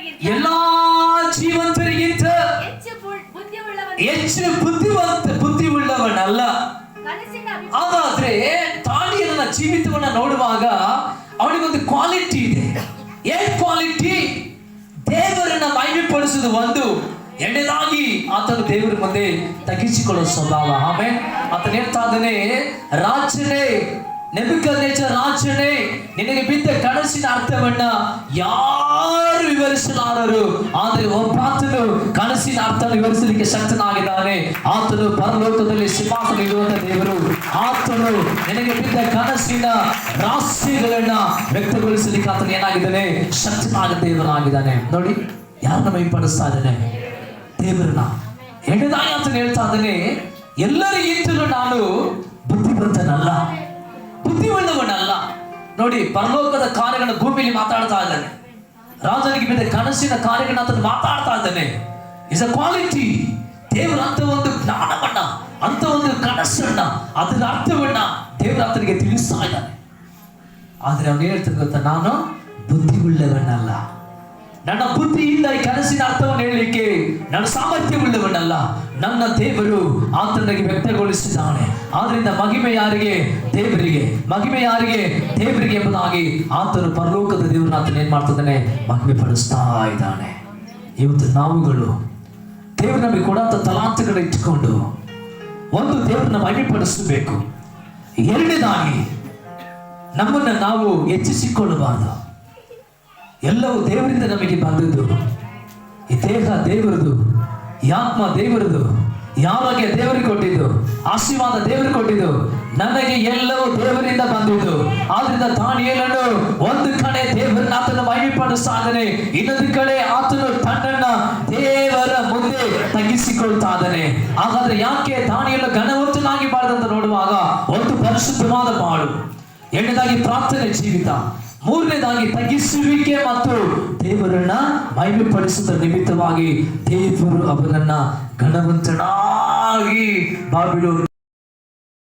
ಜೀವಂತರಿಗಿಂತ ಎಲ್ಲಾ ಜೀವಂತರಿಗಿಂತ ಹೆಚ್ಚು ಬು- ಬುದ್ಧಿಯುಳ್ಳವನು ಹೆಚ್ಚು ಬುದ್ಧಿವಂತ ಬುದ್ಧಿ ಉಳ್ಳವನಲ್ಲ ಕನಸಿನ ಅಭಿ- ಹಾಗಾದ್ರೆ ದಾನಿಯನ ಜೀವಿತವನ್ನ ನೋಡುವಾಗ ಅವನಿಗೊಂದು ಕ್ವಾಲಿಟಿ ಇದೆ ಏನ್ ಕ್ವಾಲಿಟಿ ದೇವರನ್ನ ಮಹಿಮೆಪಡಿಸುವುದು ಒಂದು ಎರಡನೇದಾಗಿ ಆತನು ದೇವರ ಮುಂದೆ ತಗ್ಗಿಸಿಕೊಳ್ಳೋ ಸ್ವಭಾವ ಆಮೇಲೆ ಆತನ ಹೇಳ್ತಾ ಇದ್ದಾನೆ ರಾಜನೇ ನೆಬುಕದ್ನೆಚ್ಚ ರಾಜನೇ ನಿನಗೆ ಬಿದ್ದ ಕನಸಿನ ಅರ್ಥವನ್ನ ಯಾರು ವಿವರಿಸಲಾರರು ಆದರೆ ಒಬ್ಬಾತನು ಕನಸಿನ ಅರ್ಥ ವಿವರಿಸಲಿಕ್ಕೆ ಶಕ್ತನಾಗಿದ್ದಾನೆ. ಆತನು ಪರಲೋಕದಲ್ಲಿ ಸಿಂಹಾಸನ ಇರುವಂತ ದೇವರು. ಆತನು ನಿನಗೆ ಬಿದ್ದ ಕನಸಿನ ರಾಶಿಗಳನ್ನ ವ್ಯಕ್ತಗೊಳಿಸಲಿಕ್ಕೆ ಆತನು ಏನಾಗಿದ್ದಾನೆ? ಶಕ್ತನಾದ ದೇವರಾಗಿದ್ದಾನೆ ನೋಡಿ, ಯಾರನ್ನ ಮೈಪಡಿಸ್ತಾ ಇದ್ದಾನೆ? ದೇವರನ್ನ. ಎರಡನೇದಾಗಿ ಆತನು ಹೇಳ್ತಾ ಇದ್ದಾನೆ ಎಲ್ಲರಿಗಿಂತಲೂ ನಾನು ಬುದ್ಧಿವಂತನಲ್ಲ. ಬುದ್ಧಿವಂತವನಲ್ಲ ನೋಡಿ, ಪರಲೋಕದ ಕಾರ್ಯಗಳ ಭೂಮಿಯಲ್ಲಿ ಮಾತಾಡ್ತಾ ಇದ್ದಾನೆ. ರಾಜನಿಗೆ ಬಿದ್ದ ಕನಸಿನ ಕಾರ್ಯಗಳನ್ನ ಆತನು ಮಾತಾಡ್ತಾ ಇದ್ದಾನೆ ಇಸ್ ಅ ಕ್ವಾಲಿಟಿ ದೇವರ ಅಂತ ಒಂದು ಜ್ಞಾನವನ್ನ ಅಂತ ಒಂದು ಕನಸನ್ನ ಅದರ ಅರ್ಥವನ್ನ ದೇವರ ಆತನಿಗೆ ತಿಳಿಸ್ತಾ ಇದ್ದಾನೆ ಆದ್ರೆ ಅವನು ಹೇಳ್ತಾನೆ ಗೊತ್ತಾ ನಾನು ಬುದ್ಧಿವುಳ್ಳವನಲ್ಲ ನನ್ನ ಬುದ್ಧಿಯಿಂದ ಈ ಕನಸಿನ ಅರ್ಥವನ್ನು ಹೇಳಲಿಕ್ಕೆ ನನ್ನ ಸಾಮರ್ಥ್ಯವುಳ್ಳವನಲ್ಲ ನನ್ನ ದೇವರು ಆತನಿಗೆ ವ್ಯಕ್ತಗೊಳಿಸಿದ್ದಾನೆ. ಆದ್ರಿಂದ ಮಹಿಮೆ ಯಾರಿಗೆ? ದೇವರಿಗೆ. ಮಹಿಮೆ ಯಾರಿಗೆ? ದೇವರಿಗೆ ಎಂಬುದಾಗಿ ಆತನು ಪರಲೋಕದ ದೇವರನ್ನ ಆತನ ಏನ್ ಮಾಡ್ತಿದ್ದಾನೆ? ಮಹಿಮೆ ಪಡಿಸ್ತಾ ಇದ್ದಾನೆ. ಇವತ್ತು ನಾವುಗಳು ದೇವರು ನಮಗೆ ಕೊಡಂತ ತಲಾಂತಗಳ ಇಟ್ಟುಕೊಂಡು ಒಂದು ದೇವರನ್ನ ಮಹಿಮೆಪಡಿಸಬೇಕು. ಎರಡನೇದಾಗಿ, ನಮ್ಮನ್ನ ನಾವು ಹೆಚ್ಚಿಸಿಕೊಳ್ಳಬಾರದು. ಎಲ್ಲವೂ ದೇವರಿಂದ ನಮಗೆ ಬಂದದ್ದು ಈ ದೇಹ ದೇವರದು. ಈ ಆತ್ಮ ದೇವರದು, ಯಾವಾಗ ದೇವರಿಗೆ ಕೊಟ್ಟಿದ್ದು, ಆಶೀರ್ವಾದ ದೇವರಿಗೆ ಕೊಟ್ಟಿದ್ದು ನನಗೆ ಎಲ್ಲವೂ ದೇವರಿಂದ ಬಂದಿದ್ದು. ಆದ್ರಿಂದ ದಾನಿಯೇಲನು ಒಂದು ಕಡೆ ದೇವರನ್ನ ಆತನ ಮಹಿಮೆಪಡ ಸಾಧನೆ, ಇನ್ನೊಂದು ಕಡೆ ಆತನು ತನ್ನನ್ನ ದೇವರ ಮುಂದೆ ತಗ್ಗಿಸಿಕೊಳ್ತಾ ಇದ್ದಾನೆ ಹಾಗಾದ್ರೆ ಯಾಕೆ ತಾನಿಯಲ್ಲ ಘನವಂತನಾಗಿ ಬಾಳದಂತ ನೋಡುವಾಗ, ಒಂದು ಪರಿಶುದ್ಧವಾದ ಬಾಳು, ಎರಡನೇದಾಗಿ ಪ್ರಾರ್ಥನೆ ಜೀವಿತ. ಮೂರನೇದಾಗಿ ತಗ್ಗಿಸುವಿಕೆ ಮತ್ತು ದೇವರನ್ನ ಮಹಿಮೆಪಡಿಸುವುದರ ನಿಮಿತ್ತವಾಗಿ ದೇವರು ಅವನನ್ನ ಘನವಂತನಾಗಿ ಬಾಬಿಲೋನ್